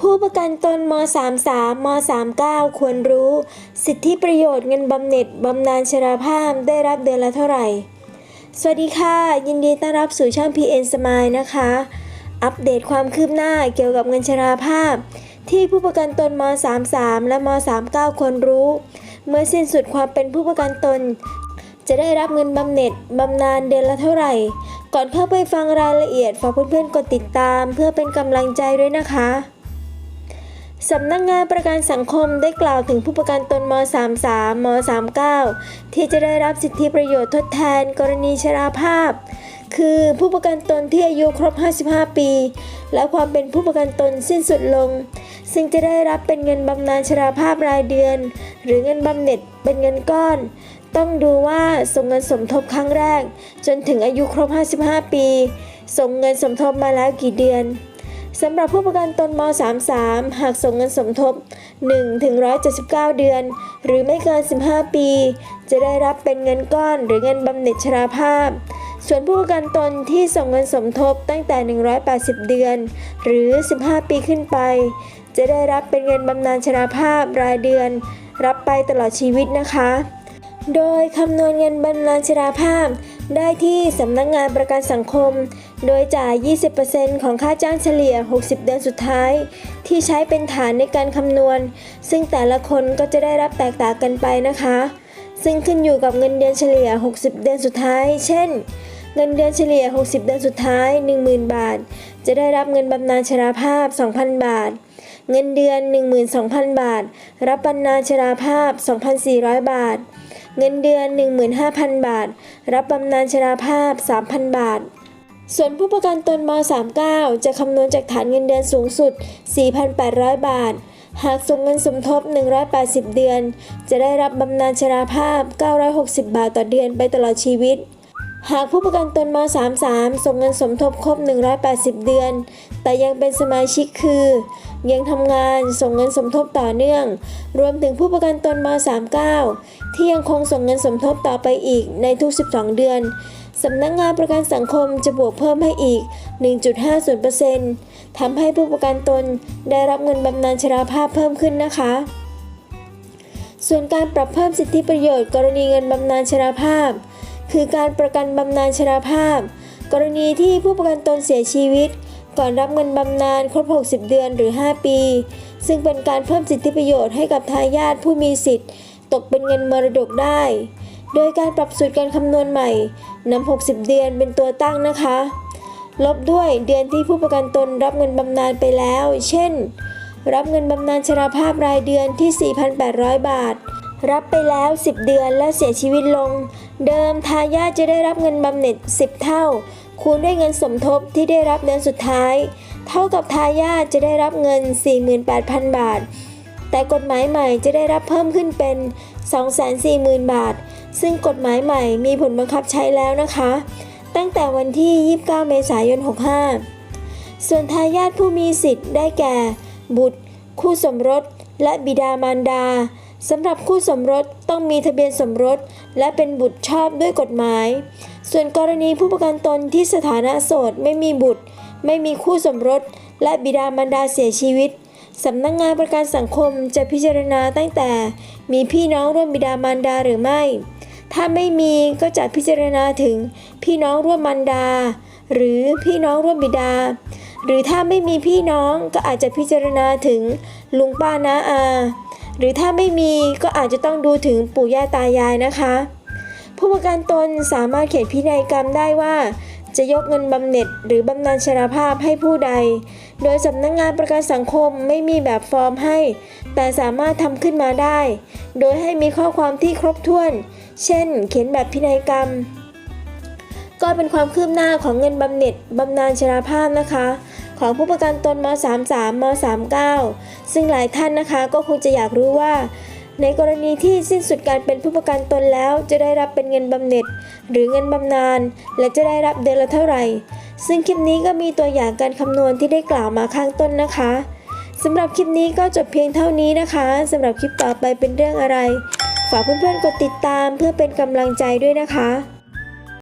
ผู้ประกันตนม 33 ม 39 ควรรู้ สิทธิประโยชน์เงินบำเหน็จบำนาญชราภาพได้รับเดือนละเท่าไหร่ สวัสดีค่ะ ยินดีต้อนรับสู่ช่อง PN Smile นะคะ อัปเดตความคืบหน้าเกี่ยวกับเงินชราภาพ ที่ผู้ประกันตนม 33 และม 39 ควรรู้ เมื่อสิ้นสุดความเป็นผู้ประกันตน จะได้รับเงินบำเหน็จบำนาญเดือนละเท่าไหร่ ก่อนเข้าไปฟังรายละเอียดฝากเพื่อนๆกดติดตาม เพื่อเป็นกำลังใจด้วยนะคะ สำนักงานประกันสังคมได้กล่าวถึงผู้ประกันตนม 33 ม 39 ที่จะได้รับสิทธิประโยชน์ทดแทนกรณีชราภาพ คือผู้ประกันตนที่อายุครบ 55 ปี และความเป็นผู้ประกันตนสิ้นสุดลง ซึ่งจะได้รับเป็นเงินบำนาญชราภาพรายเดือน หรือเงินบำเหน็จเป็นเงินก้อน ต้องดูว่าส่งเงินสมทบครั้งแรก จนถึงอายุครบ 55 ปี ส่งเงินสมทบมาแล้วกี่เดือน สำหรับผู้ประกันตนม 33 หากส่งเงินสมทบ1ถึง179 เดือน หรือไม่เกิน 15 ปี จะได้รับเป็นเงินก้อนหรือเงินบำเหน็จชราภาพ ส่วนผู้ประกันตนที่ส่งเงินสมทบตั้งแต่ 180 เดือน หรือ 15 ปีขึ้นไป จะได้รับเป็นเงินบำนาญชราภาพรายเดือน รับไปตลอดชีวิตนะคะ โดยคำนวณเงินบำนาญชราภาพ ได้ที่สำนักงานประกันสังคม โดยจ่าย 20%ของค่าจ้างเฉลี่ย 60 เดือนสุดท้าย ที่ใช้เป็นฐานในการคำนวณ ซึ่งแต่ละคนก็จะได้รับแตกต่างกันไปนะคะ ซึ่งขึ้นอยู่กับเงินเดือนเฉลี่ย 60 เดือนสุดท้าย เช่น เงินเดือนเฉลี่ย 60 เดือนสุดท้าย 10,000 บาท จะได้รับเงินบำนาญชราภาพ 2,000 บาท เงินเดือน 12,000 บาท รับบำนาญชราภาพ 2,400 บาท เงินเดือน 15,000 บาท รับบำนาญชราภาพ 3,000 บาทส่วนผู้ประกันตนม 39 จะคำนวณจากฐานเงินเดือนสูงสุด 4,800 บาท หากส่งเงินสมทบ 180 เดือน จะได้รับบำนาญชราภาพ 960 บาทต่อเดือนไปตลอดชีวิต หากผู้ประกันตนม 33 ส่งเงินสมทบครบ 180 เดือน แต่ยังเป็นสมาชิกคือ ยังทำงานส่งเงินสมทบต่อเนื่อง รวมถึงผู้ประกันตนม 39 ที่ยังคงส่งเงินสมทบต่อไปอีกในทุก 12 เดือนสำนักงานประกันสังคมจะบวกเพิ่มให้อีก 1.50%ทำให้ผู้ประกันตนได้รับเงินบำนาญชราภาพเพิ่มขึ้นนะคะ ส่วนการปรับเพิ่มสิทธิประโยชน์กรณีเงินบำนาญชราภาพ คือการประกันบำนาญชราภาพ กรณีที่ผู้ประกันตนเสียชีวิต ก่อนรับเงินบำนาญครบ 60 เดือนหรือ 5 ปี ซึ่งเป็นการเพิ่มสิทธิประโยชน์ให้กับทายาทผู้มีสิทธิ์ ตกเป็นเงินมรดกได้ โดยการปรับสูตรการคำนวณใหม่นำ 60 เดือนเป็นตัวตั้งนะคะ ลบด้วยเดือนที่ผู้ประกันตนรับเงินบำนาญไปแล้ว เช่น รับเงินบำนาญชราภาพรายเดือนที่ 4,800 บาทรับไปแล้ว 10 เดือนและเสียชีวิตลง เดิมทายาทจะได้รับเงินบำเหน็จ 10 เท่า คูณด้วยเงินสมทบที่ได้รับเดือนสุดท้าย เท่ากับทายาทจะได้รับเงิน 48,000 บาท แต่กฎหมายใหม่จะได้รับเพิ่มขึ้นเป็น 240,000 บาท ซึ่งกฎหมายใหม่มีผลบังคับใช้แล้วนะคะ ตั้งแต่วันที่ 29 เมษายน 65 ส่วนทายาทผู้มีสิทธิ์ได้แก่ บุตร คู่สมรส และบิดามารดา สำหรับคู่สมรสต้องมีทะเบียนสมรส และเป็นบุตรชอบด้วยกฎหมาย ส่วนกรณีผู้ประกันตนที่สถานะโสดไม่มีบุตร ไม่มีคู่สมรส และบิดามารดาเสียชีวิตสำนักงานประกันสังคมจะพิจารณาตั้งแต่ มีพี่น้องร่วมบิดามารดาหรือไม่ ถ้าไม่มีก็จะพิจารณาถึงพี่น้องร่วมมารดา หรือพี่น้องร่วมบิดา หรือถ้าไม่มีพี่น้องก็อาจจะพิจารณาถึงลุงป้าน้าอา หรือถ้าไม่มีก็อาจจะต้องดูถึงปู่ย่าตายายนะคะ ผู้ประกันตนสามารถเขียนพินัยกรรมได้ว่า จะยกเงินบำเหน็จหรือบำนาญชราภาพให้ผู้ใด โดยสำนักงงานประกันสังคมไม่มีแบบฟอร์มให้ แต่สามารถทำขึ้นมาได้ โดยให้มีข้อความที่ครบถ้วน เช่น เขียนแบบพินัยกรรมก็เป็นความคืบหน้าของเงินบำเหน็จบำนาญชราภาพนะคะ ของผู้ประกันตนม 33 ม 39 ซึ่งหลายท่านนะคะก็คงจะอยากรู้ว่า ในกรณีที่สิ้นสุดการเป็นผู้ประกันตนแล้วจะได้รับเป็นเงินบำเหน็จ หรือเงินบำนาญและจะได้รับเดือนละเท่าไหร่ ซึ่งคลิปนี้ก็มีตัวอย่างการคำนวณที่ได้กล่าวมาข้างต้นนะคะสำหรับคลิปนี้ก็จบเพียงเท่านี้นะคะสำหรับคลิปต่อไปเป็นเรื่องอะไร ฝากเพื่อนๆกดติดตามเพื่อเป็นกำลังใจด้วยนะคะ